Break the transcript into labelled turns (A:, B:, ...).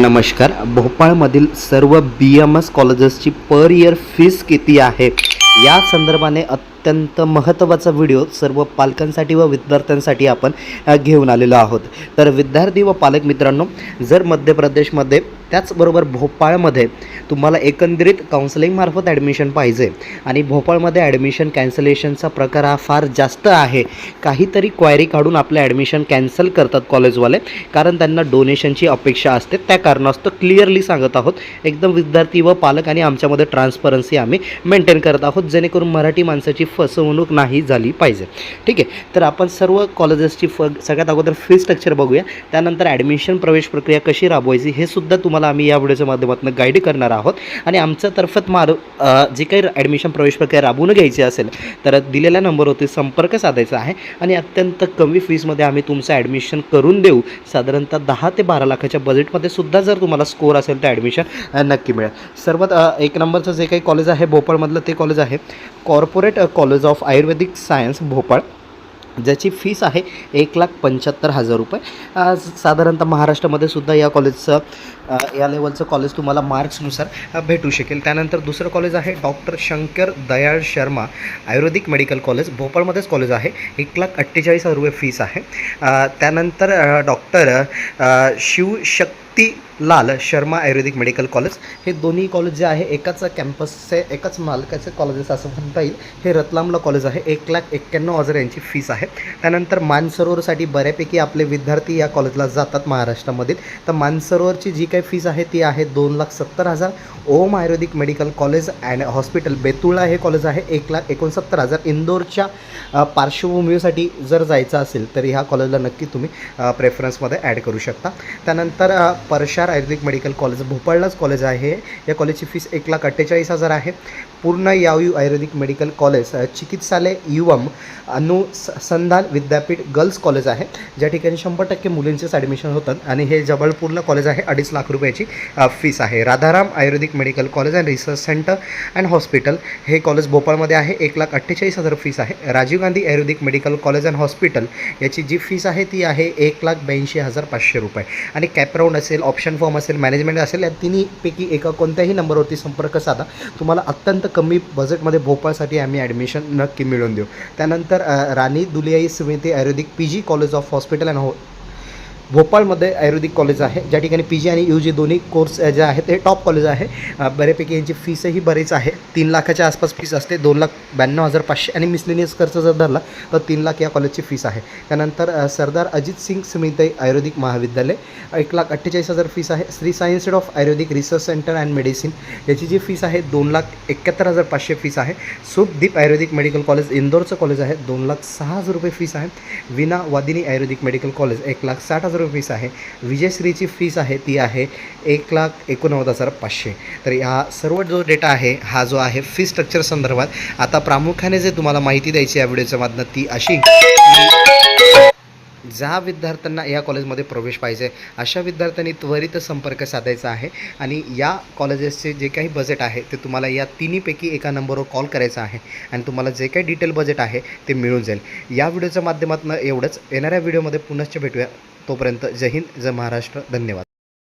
A: नमस्कार. भोपाळमधील सर्व बी एम एस कॉलेजेसची पर इयर फीस किती आहे? या संदर्भाने अत्यंत महत्त्वाचा व्हिडिओ सर्व पालकांसाठी व विद्यार्थ्यांसाठी आपण घेऊन आलेलो आहोत. तर विद्यार्थी व पालक मित्रांनो जर मध्य प्रदेशमध्ये त्याचबरोबर भोपाळमध्ये तुम्हाला एकंदरीत काउन्सिलिंगमार्फत ॲडमिशन पाहिजे आणि भोपाळमध्ये ॲडमिशन कॅन्सलेशनचा प्रकार हा फार जास्त आहे काहीतरी क्वायरी काढून आपलं ॲडमिशन कॅन्सल करतात कॉलेजवाले कारण त्यांना डोनेशनची अपेक्षा असते. त्या कारणास्तव क्लिअरली सांगत आहोत. एकदम विद्यार्थी व पालक आणि आमच्यामध्ये ट्रान्सपरन्सी आम्ही मेंटेन करत आहोत जेणेकरून मराठी माणसाची फसवणूक नाही झाली पाहिजे. ठीक आहे? तर आपण सर्व कॉलेजेसची फ सगळ्यात अगोदर फी स्ट्रक्चर बघूया. त्यानंतर ॲडमिशन प्रवेश प्रक्रिया कशी राबवायची हे सुद्धा तुम्हाला आम्ही या व्हिडिओच्या माध्यमातून गाईड करणार आहोत. आणि आमच्यातर्फत मार जे काही ॲडमिशन प्रवेश प्रक्रिया राबवून घ्यायची असेल तर दिलेल्या नंबरवरती संपर्क साधायचा आहे. आणि अत्यंत कमी फीजमध्ये आम्ही तुमचं ॲडमिशन करून देऊ. साधारणतः दहा ते बारा लाखाच्या बजेटमध्ये सुद्धा जर तुम्हाला स्कोर असेल तर ॲडमिशन नक्की मिळेल. सर्वात एक नंबरचं जे काही कॉलेज आहे भोपाळमधलं ते कॉलेज आहे. Corporate college of ayurvedic science Bhopal ज्याची फीस आहे एक लाख पंच्याहत्तर हजार रुपये. साधारणतः महाराष्ट्रामध्ये सुद्धा या कॉलेजचं या लेवलचं कॉलेज तुम्हाला मार्क्सनुसार भेटू शकेल. त्यानंतर दुसरं कॉलेज आहे doctor Shankar Dayal Sharma ayurvedic medical college. भोपाळमध्येच college आहे. एक लाख अठ्ठेचाळीस हजार रुपये फीस आहे. त्यानंतर डॉक्टर अ, शिवशक्ती लाल शर्मा आयुर्वेदिक मेडिकल कॉलेज. हे दोन्ही कॉलेज जे आहे एकाच कॅम्पसचे एकाच मालकाचे कॉलेजेस असं म्हणता येईल. हे रतलामला कॉलेज आहे. एक लाख एक्क्याण्णव हजार यांची फीस आहे. त्यानंतर मानसरोवरसाठी बऱ्यापैकी आपले विद्यार्थी या कॉलेजला जातात महाराष्ट्रामधील. तर मानसरोवरची जी काही फीस आहे ती आहे दोन लाख सत्तर हजार. Om ayurvedic medical college and hospital Betul हे कॉलेज आहे एक लाख एकोणसत्तर हजार. इंदोरच्या पार्श्वभूमीसाठी जर जायचं असेल तर ह्या कॉलेजला नक्की तुम्ही प्रेफरन्समध्ये ॲड करू शकता. त्यानंतर परशार आयुर्वेदिक मेडिकल कॉलेज भोपाळलाच कॉलेज आहे. या कॉलेजची फीस एक लाख अठ्ठेचाळीस हजार आहे. पूर्ण यायू आयुर्वेदिक मेडिकल कॉलेज चिकित्सालय युवम अनुसंधान विद्यापीठ गर्ल्स कॉलेज आहे. ज्या ठिकाणी शंभर टक्के मुलींचेच ॲडमिशन होतात आणि हे जबलपूरला कॉलेज आहे अडीच लाख रुपयाची फीस आहे. Radharam ayurvedic medical college and research centre and hospital हे कॉलेज भोपाळमध्ये आहे. एक लाख अठ्ठेचाळीस हजार फीस आहे. Rajiv Gandhi ayurvedic medical college and hospital याची जी फीस आहे ती आहे एक लाख ब्याऐंशी हजार पाचशे रुपये. आणि कॅपराऊंड असेल ऑप्शन फॉर्म असेल मॅनेजमेंट असेल या तिन्हीपैकी एका कोणत्याही नंबरवरती संपर्क साधा. तुम्हाला अत्यंत कमी बजेटमध्ये भोपाळसाठी आम्ही ॲडमिशन नक्की मिळवून देऊ. त्यानंतर राणी दुलियाई समिती ayurvedic P G college of hospital and हो भोपाळमध्ये आयुर्वेदिक कॉलेज आहे. ज्या ठिकाणी पी जी आणि यू जी दोन्ही कोर्स जे आहेत ते टॉप कॉलेज आहे. बऱ्यापैकी यांची फीसही बरीच आहे. तीन लाखाच्या आसपास फीस असते. दोन लाख ब्याण्णव हजार पाचशे आणि मिसलेनियस खर्च जर धरला तर तीन लाख या कॉलेजची फीस आहे. त्यानंतर सरदार अजित सिंग स्मिताई आयुर्वेदिक महाविद्यालय. एक लाख अठ्ठेचाळीस हजार फीस आहे. Shri science of ayurvedic research centre and medicine याची जी फीस आहे दोन लाख एकाहत्तर हजार पाचशे फीस आहे. सुखदीप आयुर्वेदिक मेडिकल कॉलेज इंदोरचं कॉलेज आहे. दोन लाख सहा हजार रुपये फीस आहे. विना वादिनी आयुर्वेदिक मेडिकल कॉलेज एक लाख साठ हजार रुपये फीस आहे. विजयश्रीची फीस आहे ती आहे एक लाख एकोणनव्वद हजार पाचशे. तर हा सर्व जो डेटा आहे हा जो आहे फी स्ट्रक्चर संदर्भात आता प्रामुख्याने जे तुम्हाला माहिती द्यायची या व्हिडिओच्या माध्यमात ती अशी ज्या विद्यार्थ्यांना या कॉलेजमध्ये प्रवेश पाहिजे अशा विद्यार्थ्यांनी त्वरित संपर्क साधायचा आहे आणि या कॉलेजेसचे जे काही बजेट आहे ते तुम्हाला या तिन्हीपैकी एका नंबरवर कॉल करायचा आहे आणि तुम्हाला जे काही डिटेल बजेट आहे ते मिळून जाईल. या व्हिडिओच्या माध्यमातून एवढंच. येणाऱ्या व्हिडिओमध्ये पुनश्च भेटूया. तोपर्यंत जय हिंद जय महाराष्ट्र. धन्यवाद.